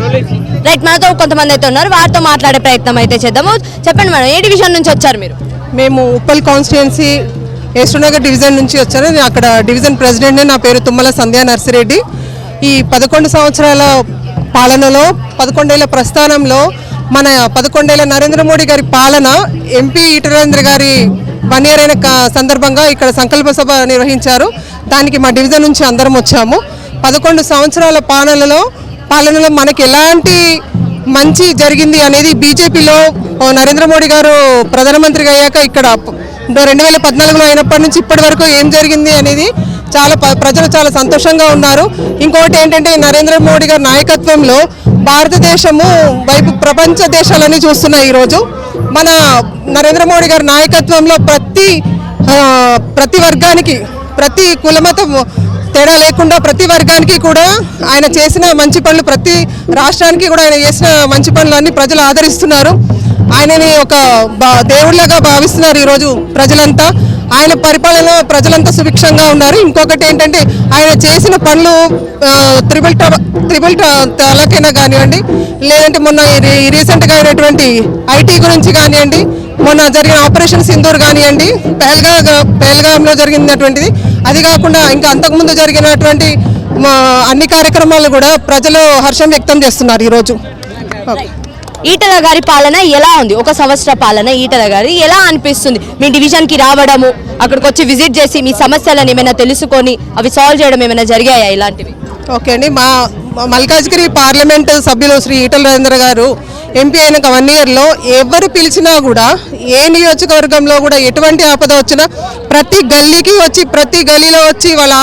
Right మనతో కొంతమంది అయితే ఉన్నారు వారితో మాట్లాడే ప్రయత్నం అయితే చేద్దాము. చెప్పండి మేడం ఏ డివిజన్ నుంచి వచ్చారు మీరు? మేము ఉప్పల్ కాన్స్టిట్యున్సీ ఏసునగర్ డివిజన్ నుంచి వచ్చాను. నేను అక్కడ డివిజన్ ప్రెసిడెంట్నే నా పేరు తుమ్మల సంధ్యా నర్సిరెడ్డి. ఈ పదకొండు సంవత్సరాల పాలనలో పదకొండేళ్ళ ప్రస్థానంలో మన పదకొండేళ్ళ నరేంద్ర మోడీ గారి పాలన ఎంపీ ఈటరేంద్ర గారి వన్ ఇయర్ అయిన క- సందర్భంగా ఇక్కడ సంకల్ప సభ నిర్వహించారు. దానికి మా డివిజన్ నుంచి అందరం వచ్చాము. పదకొండు సంవత్సరాల పాలనలో పాలనలో మనకి ఎలాంటి మంచి జరిగింది అనేది బీజేపీలో నరేంద్ర మోడీ గారు ప్రధానమంత్రిగా అయ్యాక ఇక్కడ రెండు వేల పద్నాలుగులో అయినప్పటి నుంచి ఇప్పటి వరకు ఏం జరిగింది అనేది చాలా ప్రజలు చాలా సంతోషంగా ఉన్నారు. ఇంకొకటి ఏంటంటే నరేంద్ర మోడీ గారి నాయకత్వంలో భారతదేశము వైపు ప్రపంచ దేశాలని చూస్తున్నాయి ఈరోజు. మన నరేంద్ర మోడీ గారి నాయకత్వంలో ప్రతి ప్రతి వర్గానికి ప్రతి కులమత తేడా లేకుండా ప్రతి వర్గానికి కూడా ఆయన చేసిన మంచి పనులు ప్రతి రాష్ట్రానికి కూడా ఆయన చేసిన మంచి పనులన్నీ ప్రజలు ఆదరిస్తున్నారు. ఆయనని ఒక దేవుళ్ళగా భావిస్తున్నారు ఈరోజు ప్రజలంతా. ఆయన పరిపాలన ప్రజలంతా సుభిక్షంగా ఉన్నారు. ఇంకొకటి ఏంటంటే ఆయన చేసిన పనులు త్రిబుల్ త్రిబుల్ తలకైనా కానివ్వండి లేదంటే మొన్న ఈ రీసెంట్గా అయినటువంటి ఐటీ గురించి కానివ్వండి మొన్న జరిగిన ఆపరేషన్ సింధూర్ కానివ్వండి పెహల్గా పెహల్గాంలో జరిగినటువంటిది. అది కాకుండా ఇంకా అంతకుముందు జరిగినటువంటి మా అన్ని కార్యక్రమాలు కూడా ప్రజలు హర్షం వ్యక్తం చేస్తున్నారు ఈరోజు. ఈటల గారి పాలన ఎలా ఉంది? ఒక సంవత్సర పాలన ఈటల గారి ఎలా అనిపిస్తుంది? మీ డివిజన్కి రావడము అక్కడికి వచ్చి విజిట్ చేసి మీ సమస్యలను ఏమైనా తెలుసుకొని అవి సాల్వ్ చేయడం ఏమైనా జరిగాయా ఇలాంటివి? ఓకే అండి. మా మా మల్కాజ్గిరి పార్లమెంట్ సభ్యులు శ్రీ ఈటల రాజేంద్ర గారు ఎంపీ అయిన వన్ ఇయర్లో ఎవరు పిలిచినా కూడా ఏ నియోజకవర్గంలో కూడా ఎటువంటి ఆపద వచ్చినా ప్రతి గల్లీకి వచ్చి ప్రతి గల్లీలో వచ్చి వాళ్ళ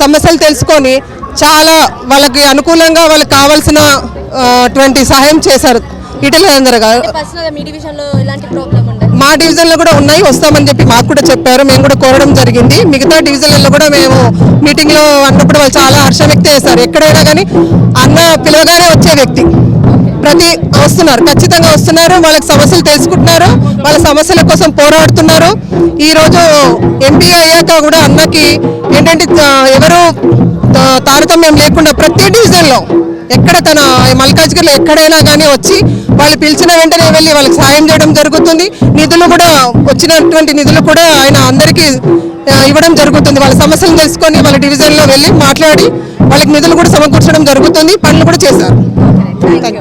సమస్యలు తెలుసుకొని చాలా వాళ్ళకి అనుకూలంగా వాళ్ళకి కావాల్సిన అటువంటి సహాయం చేశారు ఈటల రాజేంద్ర గారు. మీ డివిజన్లో కూడా ఉన్నాయి వస్తామని చెప్పి మాకు కూడా చెప్పారు మేము కూడా కోరడం జరిగింది. మిగతా డివిజన్లలో కూడా మేము మీటింగ్లో అన్నప్పుడు వాళ్ళు చాలా హర్షం వ్యక్తం చేస్తారు ఎక్కడైనా కానీ అన్న పిలవగానే వచ్చే వ్యక్తి. ప్రతి వస్తున్నారు. ఖచ్చితంగా వస్తున్నారు. వాళ్ళకి సమస్యలు తెలుసుకుంటున్నారు. వాళ్ళ సమస్యల కోసం పోరాడుతున్నారు. ఈరోజు ఎంపీ అయ్యాక కూడా అన్నకి ఏంటంటే ఎవరు తారతమ్యం లేకుండా ప్రతి డివిజన్లో ఎక్కడ తన మల్కాజ్గిరిలో ఎక్కడైనా కానీ వచ్చి వాళ్ళు పిలిచిన వెంటనే వెళ్ళి వాళ్ళకి సాయం చేయడం జరుగుతుంది. నిధులు కూడా వచ్చినటువంటి నిధులు కూడా ఆయన అందరికీ ఇవ్వడం జరుగుతుంది. వాళ్ళ సమస్యలు తెలుసుకొని వాళ్ళ డివిజన్లో వెళ్ళి మాట్లాడి వాళ్ళకి నిధులు కూడా సమకూర్చడం జరుగుతుంది. పనులు కూడా చేశారు.